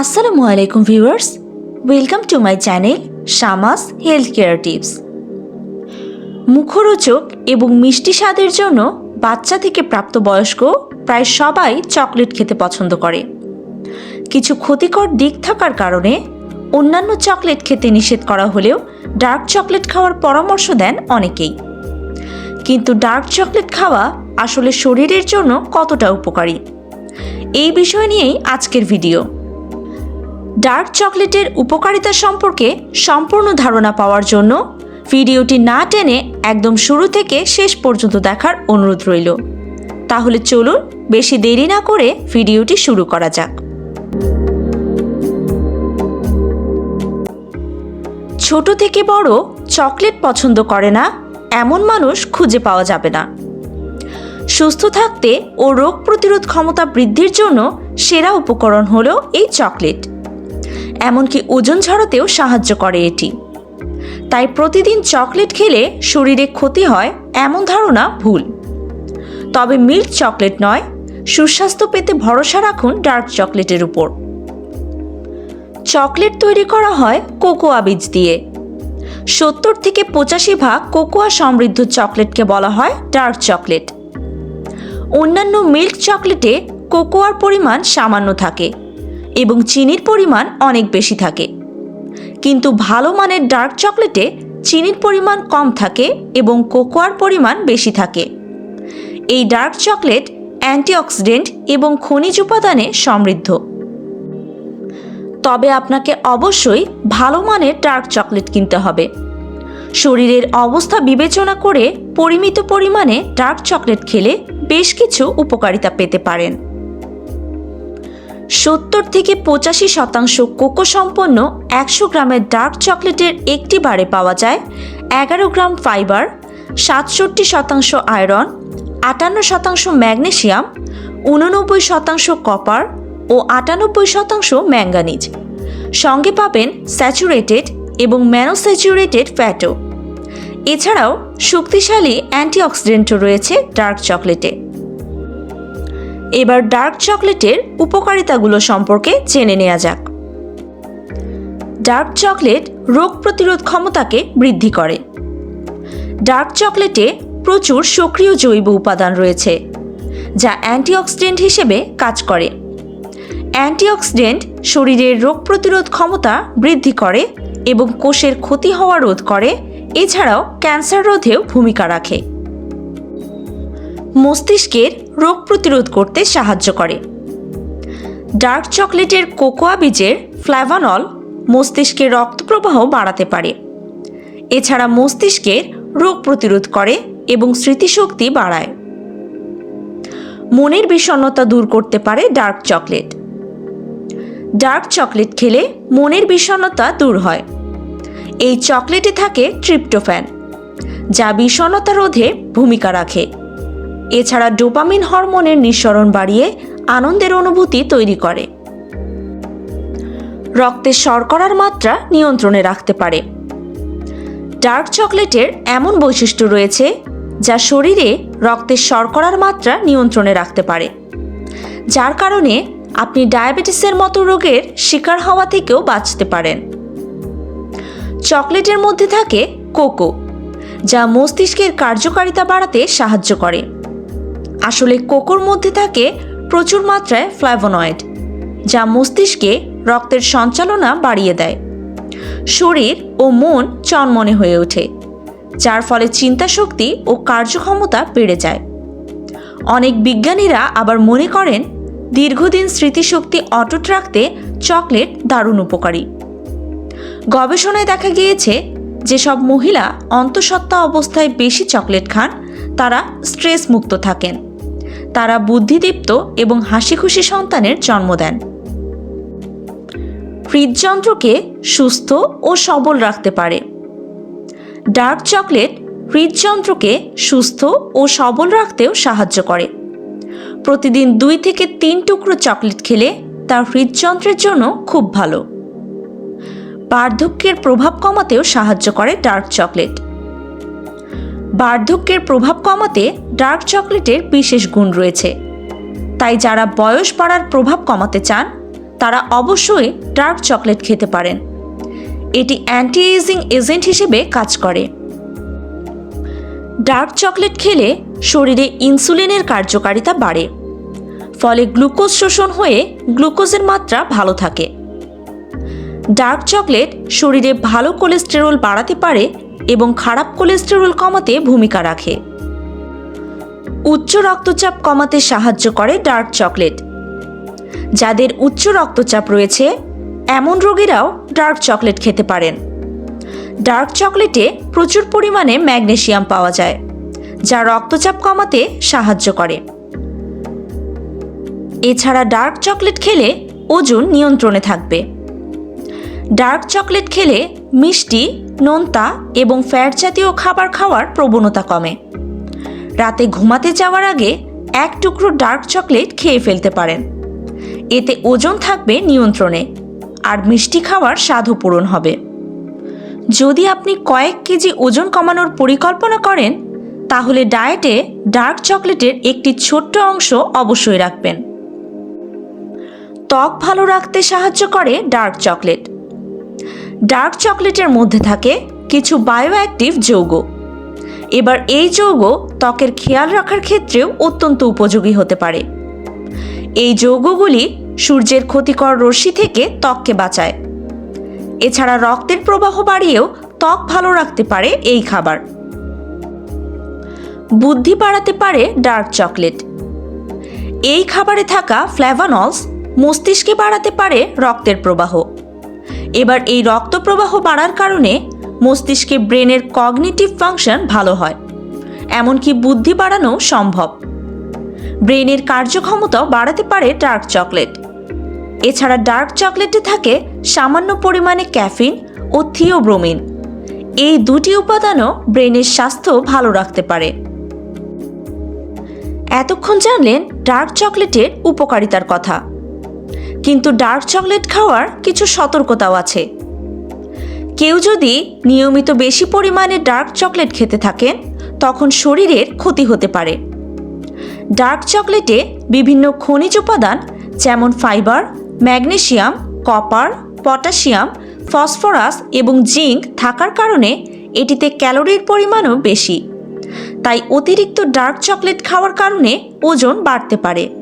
আসসালামু আলাইকুম viewers, welcome to my channel Shamas Health Care Tips. মুখরোচক এবং মিষ্টি স্বাদের জন্য বাচ্চা থেকে প্রাপ্তবয়স্ক প্রায় সবাই চকলেট খেতে পছন্দ করে। কিছু ক্ষতিকর দিক থাকার কারণে অন্যান্য চকলেট খেতে নিষেধ করা হলেও ডার্ক চকলেট খাওয়ার পরামর্শ দেন অনেকেই। কিন্তু ডার্ক চকলেট খাওয়া আসলে শরীরের জন্য কতটা উপকারী? এই বিষয় নিয়েই আজকের ভিডিও। ডার্ক চকলেটের উপকারিতা সম্পর্কে সম্পূর্ণ ধারণা পাওয়ার জন্য ভিডিওটি না টেনে একদম শুরু থেকে শেষ পর্যন্ত দেখার অনুরোধ রইল। তাহলে চলুন বেশি দেরি না করে ভিডিওটি শুরু করা যাক। ছোট থেকে বড় চকলেট পছন্দ করে না, এমন মানুষ খুঁজে পাওয়া যাবে না। সুস্থ থাকতে ও রোগ প্রতিরোধ ক্ষমতা বৃদ্ধির জন্য সেরা উপকরণ হলো এই চকলেট। এমনকি ওজন ঝরাতেও সাহায্য করে এটি। তাই প্রতিদিন চকলেট খেলে শরীরে ক্ষতি হয় এমন ধারণা ভুল। তবে মিল্ক চকলেট নয়, সুস্বাস্থ্য পেতে ভরসা রাখুন ডার্ক চকলেটের উপর। চকলেট তৈরি করা হয় কোকোয়া বীজ দিয়ে। সত্তর থেকে পঁচাশি ভাগ কোকোয়া সমৃদ্ধ চকলেটকে বলা হয় ডার্ক চকলেট। অন্যান্য মিল্ক চকলেটে কোকোয়ার পরিমাণ সামান্য থাকে। এবং চিনির পরিমাণ অনেক বেশি থাকে। কিন্তু ভালো মানের ডার্ক চকলেটে চিনির পরিমাণ কম থাকে এবং কোকোয়ার পরিমাণ বেশি থাকে। এই ডার্ক চকলেট অ্যান্টিঅক্সিডেন্ট এবং খনিজ উপাদানে সমৃদ্ধ। তবে আপনাকে অবশ্যই ভালো মানের ডার্ক চকলেট কিনতে হবে। শরীরের অবস্থা বিবেচনা করে পরিমিত পরিমাণে ডার্ক চকলেট খেলে বেশ কিছু উপকারিতা পেতে পারেন। সত্তর থেকে পঁচাশি শতাংশ কোকো সম্পন্ন একশো গ্রামের ডার্ক চকলেটের একটি বারে পাওয়া যায়, এগারো গ্রাম ফাইবার, সাতষট্টি শতাংশ আয়রন, আটান্ন শতাংশ ম্যাগনেশিয়াম উননব্বই শতাংশ কপার ও আটানব্বই শতাংশ ম্যাঙ্গানিজ। সঙ্গে পাবেন স্যাচুরেটেড এবং ম্যানোস্যাচুরেটেড ফ্যাটও। এছাড়াও শক্তিশালী অ্যান্টিঅক্সিডেন্টও রয়েছে ডার্ক চকলেটে। এবার ডার্ক চকলেটের উপকারিতাগুলো সম্পর্কে জেনে নেওয়া যাক। ডার্ক চকলেট রোগ প্রতিরোধ ক্ষমতাকে বৃদ্ধি করে। ডার্ক চকলেটে প্রচুর সক্রিয় জৈব উপাদান রয়েছে, যা অ্যান্টিঅক্সিডেন্ট হিসেবে কাজ করে। অ্যান্টিঅক্সিডেন্ট শরীরের রোগ প্রতিরোধ ক্ষমতা বৃদ্ধি করে এবং কোষের ক্ষতি হওয়া রোধ করে, এছাড়াও ক্যান্সার রোধেও ভূমিকা রাখে। মস্তিষ্কের রোগ প্রতিরোধ করতে সাহায্য করে। ডার্ক চকলেটের কোকোয়া বীজের ফ্ল্যাভানল মস্তিষ্কের রক্ত প্রবাহ বাড়াতে পারে। এছাড়া মস্তিষ্কের রোগ প্রতিরোধ করে এবং স্মৃতিশক্তি বাড়ায়। মনের বিষণ্ণতা দূর করতে পারে ডার্ক চকলেট। ডার্ক চকলেট খেলে মনের বিষণ্ণতা দূর হয়। এই চকলেটে থাকে ট্রিপ্টোফ্যান, যা বিষণ্ণতা রোধে ভূমিকা রাখে। এছাড়া ডোপামিন হরমোনের নিঃসরণ বাড়িয়ে আনন্দের অনুভূতি তৈরি করে। রক্তে শর্করার মাত্রা নিয়ন্ত্রণে রাখতে পারে। ডার্ক চকলেটের এমন বৈশিষ্ট্য রয়েছে যা শরীরে রক্তের শর্করার মাত্রা নিয়ন্ত্রণে রাখতে পারে, যার কারণে আপনি ডায়াবেটিসের মতো রোগের শিকার হওয়া থেকেও বাঁচতে পারেন। চকলেটের মধ্যে থাকে কোকো, যা মস্তিষ্কের কার্যকারিতা বাড়াতে সাহায্য করে। আসলে কোকোর মধ্যে থাকে প্রচুর মাত্রায় ফ্ল্যাভোনয়েড যা মস্তিষ্কে রক্তের সঞ্চালনা বাড়িয়ে দেয়। শরীর ও মন চনমনে হয়ে ওঠে, যার ফলে চিন্তাশক্তি ও কার্যক্ষমতা বেড়ে যায়। অনেক বিজ্ঞানীরা আবার মনে করেন, দীর্ঘদিন স্মৃতিশক্তি অটুট রাখতে চকলেট দারুণ উপকারী। গবেষণায় দেখা গিয়েছে, যেসব মহিলা অন্তঃসত্ত্বা অবস্থায় বেশি চকলেট খান, তারা স্ট্রেস মুক্ত থাকেন। তারা বুদ্ধিদীপ্ত এবং হাসি খুশি সন্তানের জন্ম দেন। হৃদযন্ত্রকে সুস্থ ও সবল রাখতে পারে। ডার্ক চকলেট হৃদযন্ত্রকে সুস্থ ও সবল রাখতেও সাহায্য করে। প্রতিদিন দুই থেকে তিন টুকরো চকলেট খেলে তার হৃদযন্ত্রের জন্য খুব ভালো। বার্ধক্যের প্রভাব কমাতেও সাহায্য করে ডার্ক চকলেট। বার্ধক্যের প্রভাব কমাতে ডার্ক চকলেটের বিশেষ গুণ রয়েছে। তাই যারা বয়স বাড়ার প্রভাব কমাতে চান, তারা অবশ্যই ডার্ক চকলেট খেতে পারেন। এটি অ্যান্টি এজিং এজেন্ট হিসেবে কাজ করে। ডার্ক চকলেট খেলে শরীরে ইনসুলিনের কার্যকারিতা বাড়ে, ফলে গ্লুকোজ শোষণ হয়ে গ্লুকোজের মাত্রা ভালো থাকে। ডার্ক চকলেট শরীরে ভালো কোলেস্টেরল বাড়াতে পারে এবং খারাপ কোলেস্টেরল কমাতে ভূমিকা রাখে। উচ্চ রক্তচাপ কমাতে সাহায্য করে ডার্ক চকলেট। যাদের উচ্চ রক্তচাপ রয়েছে, এমন রোগীরাও ডার্ক চকলেট খেতে পারেন। ডার্ক চকলেটে প্রচুর পরিমাণে ম্যাগনেসিয়াম পাওয়া যায়, যা রক্তচাপ কমাতে সাহায্য করে। এছাড়া ডার্ক চকলেট খেলে ওজন নিয়ন্ত্রণে থাকবে। ডার্ক চকলেট খেলে মিষ্টি নোনতা এবং ফ্যাট জাতীয় খাবার খাওয়ার প্রবণতা কমে। রাতে ঘুমাতে যাওয়ার আগে এক টুকরো ডার্ক চকলেট খেয়ে ফেলতে পারেন। এতে ওজন থাকবে নিয়ন্ত্রণে, আর মিষ্টি খাওয়ার স্বাদও পূরণ হবে। যদি আপনি কয়েক কেজি ওজন কমানোর পরিকল্পনা করেন, তাহলে ডায়েটে ডার্ক চকলেটের একটি ছোট্ট অংশ অবশ্যই রাখবেন। ত্বক ভালো রাখতে সাহায্য করে ডার্ক চকলেট। ডার্ক চকলেটের মধ্যে থাকে কিছু বায়োঅ্যাক্টিভ যৌগ। এবার এই যৌগ ত্বকের খেয়াল রাখার ক্ষেত্রেও অত্যন্ত উপযোগী হতে পারে। এই যৌগগুলি সূর্যের ক্ষতিকর রশ্মি থেকে ত্বককে বাঁচায়। এছাড়া রক্তের প্রবাহ বাড়িয়েও ত্বক ভালো রাখতে পারে এই খাবার। বুদ্ধি বাড়াতে পারে ডার্ক চকলেট। এই খাবারে থাকা ফ্ল্যাভানলস মস্তিষ্কে বাড়াতে পারে রক্তের প্রবাহ। এবার এই রক্ত প্রবাহ বাড়ার কারণে মস্তিষ্কে ব্রেনের কগনিটিভ ফাংশন ভালো হয়, এমনকি বুদ্ধি বাড়ানো সম্ভব। ব্রেনের কার্যক্ষমতা বাড়াতে পারে ডার্ক চকলেট। এছাড়া ডার্ক চকলেটে থাকে সামান্য পরিমাণে ক্যাফিন ও থিওব্রোমিন। এই দুটি উপাদানও ব্রেনের স্বাস্থ্য ভালো রাখতে পারে। এতক্ষণ জানলেন ডার্ক চকলেটের উপকারিতার কথা। কিন্তু ডার্ক চকলেট খাওয়ার কিছু সতর্কতাও আছে। কেউ যদি নিয়মিত বেশি পরিমাণে ডার্ক চকলেট খেতে থাকেন, তখন শরীরের ক্ষতি হতে পারে। ডার্ক চকলেটে বিভিন্ন খনিজ উপাদান, যেমন fibre magnesium copper, potassium, phosphorus এবং জিঙ্ক থাকার কারণে এটিতে ক্যালোরির পরিমাণও বেশি। তাই অতিরিক্ত ডার্ক চকলেট খাওয়ার কারণে ওজন বাড়তে পারে।